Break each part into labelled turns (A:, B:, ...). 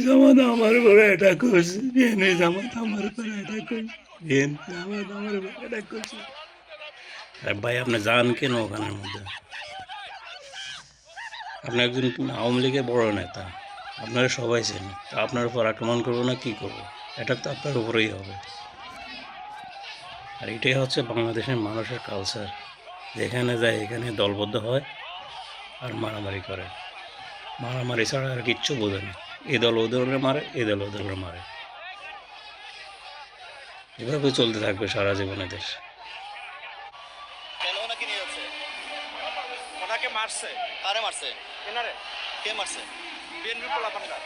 A: জামাত আমার উপরে অ্যাটাক করছে আমার উপরে করছে আমার উপরে করছে
B: আর ভাই আপনি যান কেন ওখানের মধ্যে আপনি একজন আওয়ামী লীগের বড় নেতা আপনারা সবাই চেন তা আপনার উপর আক্রমণ করব না কি করব এটা তো আপনার উপরেই হবে আর এটাই হচ্ছে বাংলাদেশের মানুষের কালচার যেখানে যায় এখানে দলবদ্ধ হয় আর মারামারি করে মারামারি ছাড়া আর কিচ্ছু বোঝে না এ দল ওদের মারে এ দল ওদের মারে। এভাবে চলতে থাকবে সারা জীবনে দেশ।
C: কেন ওনাকে নিয়ে যাচ্ছে?
D: ওনাকে মারছে।
C: কারে মারছে?
D: এনারে।
C: কে মারছে?
D: বিএনপি পোলাপানরা।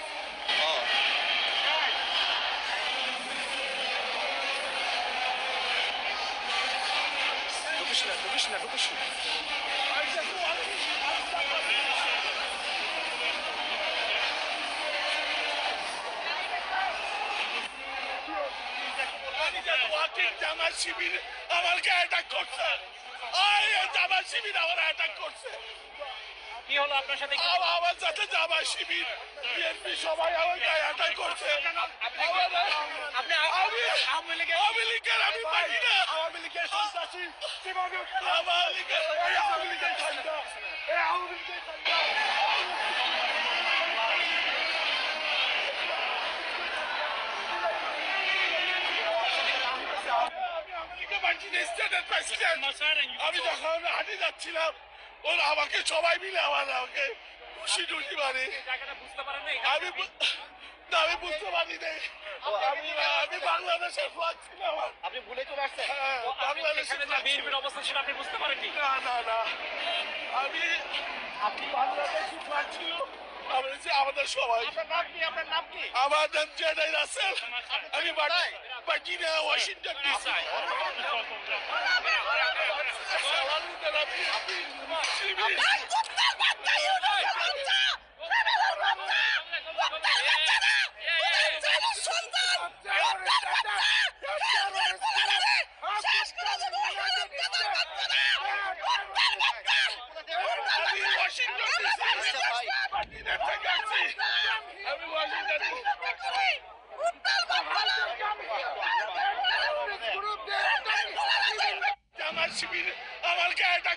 C: ও।
D: ঢুকিস না ঢুকিস না ঢুকিস না
E: জামা শিবির আমাকে অ্যাটাক করছে। ওই জামা শিবির আমার অ্যাটাক করছে।
D: কি হলো আপনার সাথে?
E: আমার সাথে জামা শিবির। বিএনপি সবাই আমাকে অ্যাটাক করছে।
D: আপনি
E: আমি
D: আওয়ামী লীগের
E: আওয়ামী লীগের আমি পারি না।
D: আওয়ামী লীগের সন্ত্রাসী
E: আওয়ামী লীগের আওয়ামী লীগের স্টেটের প্রেসিডেন্ট আমি যখন হাঁটি যাচ্ছিলাম ওরা আমাকে সবাই মিলে আমার আমাকে খুশি
D: জায়গাটা বুঝতে
E: আমি না আমি বুঝতে পারি নাই। আমি আমি বাংলাদেশের ফ্লাগ ছিল আমার।
D: আপনি ভুলে চলে আসছেন?
E: হ্যাঁ, বাংলাদেশের ছিল।
D: বিএনপির অবস্থা সেটা আপনি বুঝতে পারেননি?
E: না না না। আমি আপনি বাংলাদেশি ফ্লাগ ছিল। আমি বলছি আমাদের সবাই
D: আপনার আপনার
E: আমার নাম জেডাই রাসেল আমি বার্জিনিয়া ওয়াশিংটন ডিসি আমি possibile. Amalgata